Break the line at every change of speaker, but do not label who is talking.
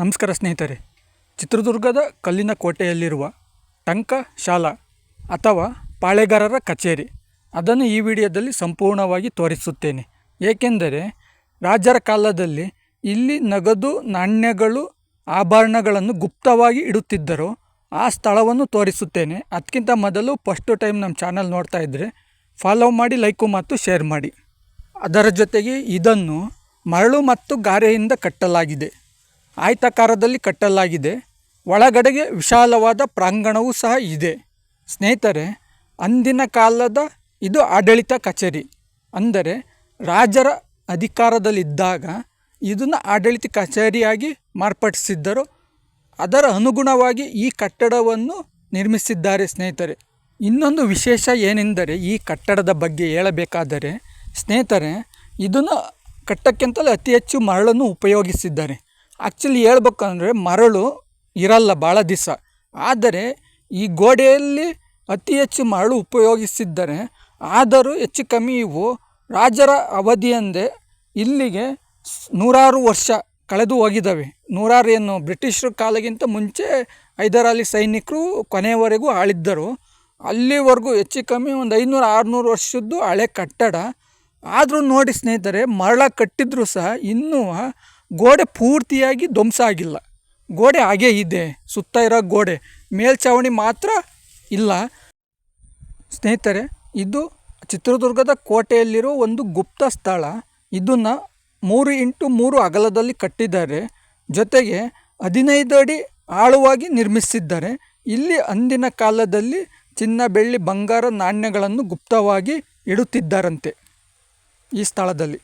ನಮಸ್ಕಾರ ಸ್ನೇಹಿತರೆ. ಚಿತ್ರದುರ್ಗದ ಕಲ್ಲಿನ ಕೋಟೆಯಲ್ಲಿರುವ ಟಂಕ ಶಾಲಾ ಅಥವಾ ಪಾಳೆಗಾರರ ಕಚೇರಿ. ಅದನ್ನು ಈ ವಿಡಿಯೋದಲ್ಲಿ ಸಂಪೂರ್ಣವಾಗಿ ತೋರಿಸುತ್ತೇನೆ. ಏಕೆಂದರೆ ರಾಜರ ಕಾಲದಲ್ಲಿ ಇಲ್ಲಿ ನಗದು ನಾಣ್ಯಗಳು, ಆಭರಣಗಳನ್ನು ಗುಪ್ತವಾಗಿ ಇಡುತ್ತಿದ್ದರು. ಆ ಸ್ಥಳವನ್ನು ತೋರಿಸುತ್ತೇನೆ. ಅದಕ್ಕಿಂತ ಮೊದಲು ಫಸ್ಟು ಟೈಮ್ ನಮ್ಮ ಚಾನಲ್ ನೋಡ್ತಾ ಇದ್ದರೆ ಫಾಲೋ ಮಾಡಿ ಲೈಕು ಮತ್ತು ಶೇರ್ ಮಾಡಿ. ಅದರ ಜೊತೆಗೆ ಇದನ್ನು ಮರಳು ಮತ್ತು ಗಾರೆಯಿಂದ ಕಟ್ಟಲಾಗಿದೆ. ಆಯತಾಕಾರದಲ್ಲಿ ಕಟ್ಟಲಾಗಿದೆ. ಒಳಗಡೆಗೆ ವಿಶಾಲವಾದ ಪ್ರಾಂಗಣವೂ ಸಹ ಇದೆ. ಸ್ನೇಹಿತರೆ, ಅಂದಿನ ಕಾಲದ ಇದು ಆಡಳಿತ ಕಚೇರಿ. ಅಂದರೆ, ರಾಜರ ಅಧಿಕಾರದಲ್ಲಿದ್ದಾಗ ಇದನ್ನು ಆಡಳಿತ ಕಚೇರಿಯಾಗಿ ಮಾರ್ಪಡಿಸಿದ್ದರು. ಅದರ ಅನುಗುಣವಾಗಿ ಈ ಕಟ್ಟಡವನ್ನು ನಿರ್ಮಿಸಿದ್ದಾರೆ ಸ್ನೇಹಿತರೆ. ಇನ್ನೊಂದು ವಿಶೇಷ ಏನೆಂದರೆ, ಈ ಕಟ್ಟಡದ ಬಗ್ಗೆ ಹೇಳಬೇಕಾದರೆ, ಸ್ನೇಹಿತರೆ, ಇದನ್ನು ಕಟ್ಟಕ್ಕಿಂತಲೂ ಅತಿ ಹೆಚ್ಚು ಮರಳನ್ನು ಉಪಯೋಗಿಸಿದ್ದಾರೆ. ಆ್ಯಕ್ಚುಲಿ ಹೇಳ್ಬೇಕಂದ್ರೆ ಮರಳು ಇರಲ್ಲ ಭಾಳ ದಿವಸ. ಆದರೆ ಈ ಗೋಡೆಯಲ್ಲಿ ಅತಿ ಹೆಚ್ಚು ಮರಳು ಉಪಯೋಗಿಸಿದ್ದರೆ ಆದರೂ ಹೆಚ್ಚು ಕಮ್ಮಿ ಇವು ರಾಜರ ಅವಧಿಯಂದೇ ಇಲ್ಲಿಗೆ ನೂರಾರು ವರ್ಷ ಕಳೆದು ಹೋಗಿದ್ದಾವೆ. ನೂರಾರು ಏನು ಬ್ರಿಟಿಷರ ಕಾಲಕ್ಕಿಂತ ಮುಂಚೆ ಹೈದರಾಲಿ ಸೈನಿಕರು ಕೊನೆಯವರೆಗೂ ಆಳಿದ್ದರು. ಅಲ್ಲಿವರೆಗೂ ಹೆಚ್ಚು ಕಮ್ಮಿ ಒಂದು ಐನೂರು, ಆರುನೂರು ವರ್ಷದ್ದು ಹಳೆ ಕಟ್ಟಡ. ಆದರೂ ನೋಡಿ ಸ್ನೇಹಿತರೆ ಮರಳ ಕಟ್ಟಿದ್ರೂ ಸಹ ಇನ್ನೂ ಗೋಡೆ ಪೂರ್ತಿಯಾಗಿ ಧ್ವಂಸ ಆಗಿಲ್ಲ. ಗೋಡೆ ಹಾಗೇ ಇದೆ, ಸುತ್ತ ಇರೋ ಗೋಡೆ. ಮೇಲ್ಛಾವಣಿ ಮಾತ್ರ ಇಲ್ಲ. ಸ್ನೇಹಿತರೆ, ಇದು ಚಿತ್ರದುರ್ಗದ ಕೋಟೆಯಲ್ಲಿರೋ ಒಂದು ಗುಪ್ತ ಸ್ಥಳ. ಇದನ್ನು ಮೂರು ಇಂಟು ಮೂರು ಅಗಲದಲ್ಲಿ ಕಟ್ಟಿದ್ದಾರೆ. ಜೊತೆಗೆ ಹದಿನೈದು ಅಡಿ ಆಳವಾಗಿ ನಿರ್ಮಿಸಿದ್ದಾರೆ. ಇಲ್ಲಿ ಅಂದಿನ ಕಾಲದಲ್ಲಿ ಚಿನ್ನ ಬೆಳ್ಳಿ ಬಂಗಾರ ನಾಣ್ಯಗಳನ್ನು ಗುಪ್ತವಾಗಿ ಇಡುತ್ತಿದ್ದಾರಂತೆ ಈ ಸ್ಥಳದಲ್ಲಿ.